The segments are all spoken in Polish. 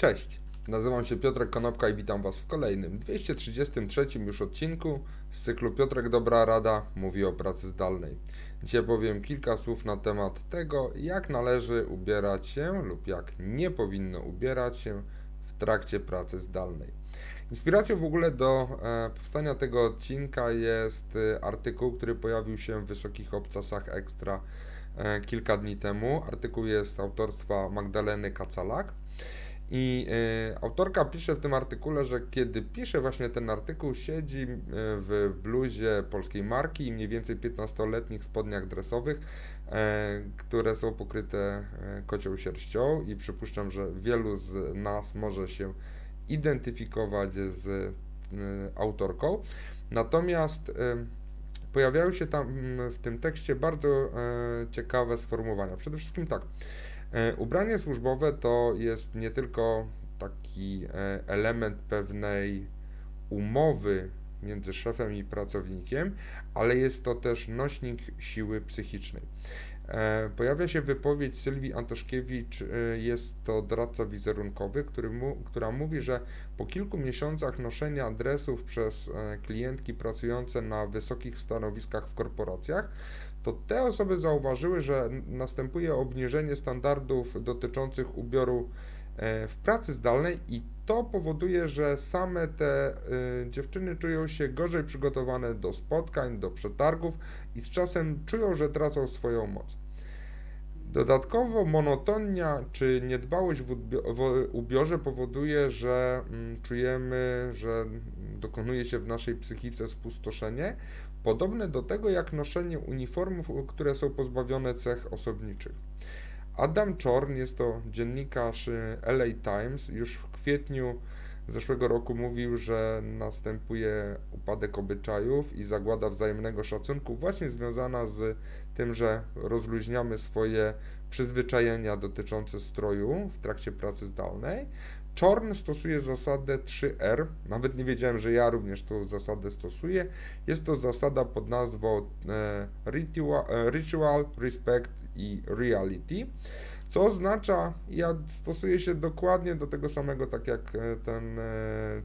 Cześć, nazywam się Piotrek Konopka i witam Was w kolejnym 233 już odcinku z cyklu Piotrek Dobra Rada mówi o pracy zdalnej. Dzisiaj powiem kilka słów na temat tego, jak należy ubierać się lub jak nie powinno ubierać się w trakcie pracy zdalnej. Inspiracją w ogóle do e, powstania tego odcinka jest e, artykuł, który pojawił się w Wysokich Obcasach Ekstra e, kilka dni temu. Artykuł jest autorstwa Magdaleny Kacalak. I y, autorka pisze w tym artykule, że kiedy pisze właśnie ten artykuł, siedzi y, w bluzie polskiej marki i mniej więcej 15-letnich spodniach dresowych, e, które są pokryte e, kocią sierścią i przypuszczam, że wielu z nas może się identyfikować z y, autorką. Natomiast pojawiają się tam mm, w tym tekście bardzo e, ciekawe sformułowania. Przede wszystkim tak. E, Ubranie służbowe to jest nie tylko taki e, element pewnej umowy między szefem i pracownikiem, ale jest to też nośnik siły psychicznej. E, Pojawia się wypowiedź Sylwii Antoszkiewicz, jest to doradca wizerunkowy, który mu, która mówi, że po kilku miesiącach noszenia adresów przez klientki pracujące na wysokich stanowiskach w korporacjach, to te osoby zauważyły, że następuje obniżenie standardów dotyczących ubioru e, w pracy zdalnej i to powoduje, że same te y, dziewczyny czują się gorzej przygotowane do spotkań, do przetargów i z czasem czują, że tracą swoją moc. Dodatkowo monotonia czy niedbałość w, ubiorze powoduje, że mm, czujemy, że dokonuje się w naszej psychice spustoszenie, podobne do tego jak noszenie uniformów, które są pozbawione cech osobniczych. Adam Czorn, jest to dziennikarz y, LA Times, już w kwietniu zeszłego roku mówił, że następuje upadek obyczajów i zagłada wzajemnego szacunku, właśnie związana z tym, że rozluźniamy swoje przyzwyczajenia dotyczące stroju w trakcie pracy zdalnej. Czorn stosuje zasadę 3R. Nawet nie wiedziałem, że ja również tą zasadę stosuję. Jest to zasada pod nazwą e, ritual, e, ritual, respect i reality, co oznacza, ja stosuję się dokładnie do tego samego, tak jak e, ten e,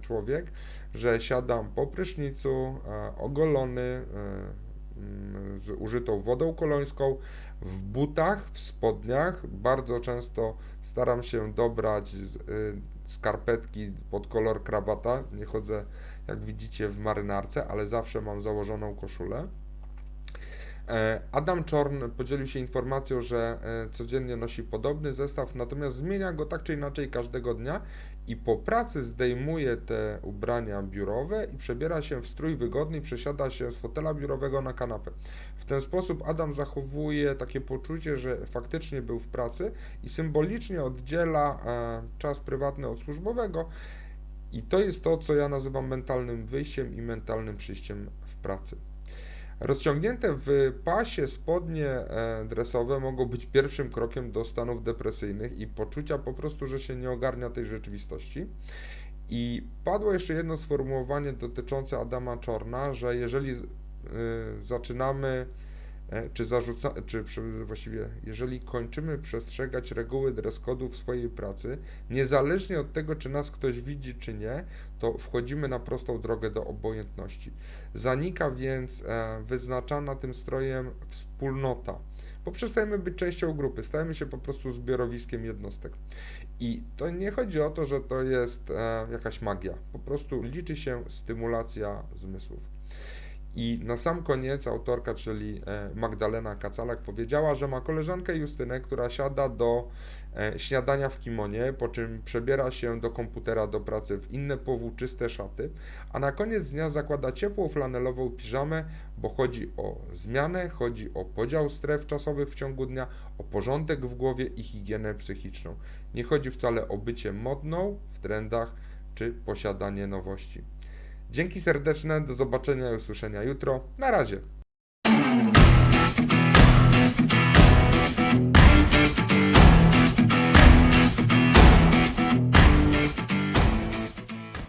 człowiek, że siadam po prysznicu, e, ogolony, mm, z użytą wodą kolońską, w butach, w spodniach. Bardzo często staram się dobrać skarpetki pod kolor krawata. Nie chodzę, jak widzicie, w marynarce, ale zawsze mam założoną koszulę. E, Adam Czorn podzielił się informacją, że e, codziennie nosi podobny zestaw, natomiast zmienia go tak czy inaczej każdego dnia i po pracy zdejmuje te ubrania biurowe i przebiera się w strój wygodny i przesiada się z fotela biurowego na kanapę. W ten sposób Adam zachowuje takie poczucie, że faktycznie był w pracy i symbolicznie oddziela e, czas prywatny od służbowego. I to jest to, co ja nazywam mentalnym wyjściem i mentalnym przyjściem w pracy. Rozciągnięte w pasie spodnie e, dresowe mogą być pierwszym krokiem do stanów depresyjnych i poczucia po prostu, że się nie ogarnia tej rzeczywistości. I padło jeszcze jedno sformułowanie dotyczące Adama Czorna, że jeżeli y, zaczynamy, czy zarzuca, czy właściwie, jeżeli kończymy przestrzegać reguły dress code'u w swojej pracy, niezależnie od tego, czy nas ktoś widzi, czy nie, to wchodzimy na prostą drogę do obojętności. Zanika więc e, wyznaczana tym strojem wspólnota, bo przestajemy być częścią grupy, stajemy się po prostu zbiorowiskiem jednostek. I to nie chodzi o to, że to jest e, jakaś magia, po prostu liczy się stymulacja zmysłów. I na sam koniec autorka, czyli e, Magdalena Kacalak, powiedziała, że ma koleżankę Justynę, która siada do e, śniadania w kimonie, po czym przebiera się do komputera do pracy w inne powłóczyste szaty, a na koniec dnia zakłada ciepłą flanelową piżamę, bo chodzi o zmianę, chodzi o podział stref czasowych w ciągu dnia, o porządek w głowie i higienę psychiczną. Nie chodzi wcale o bycie modną w trendach czy posiadanie nowości. Dzięki serdeczne, do zobaczenia i usłyszenia jutro. Na razie.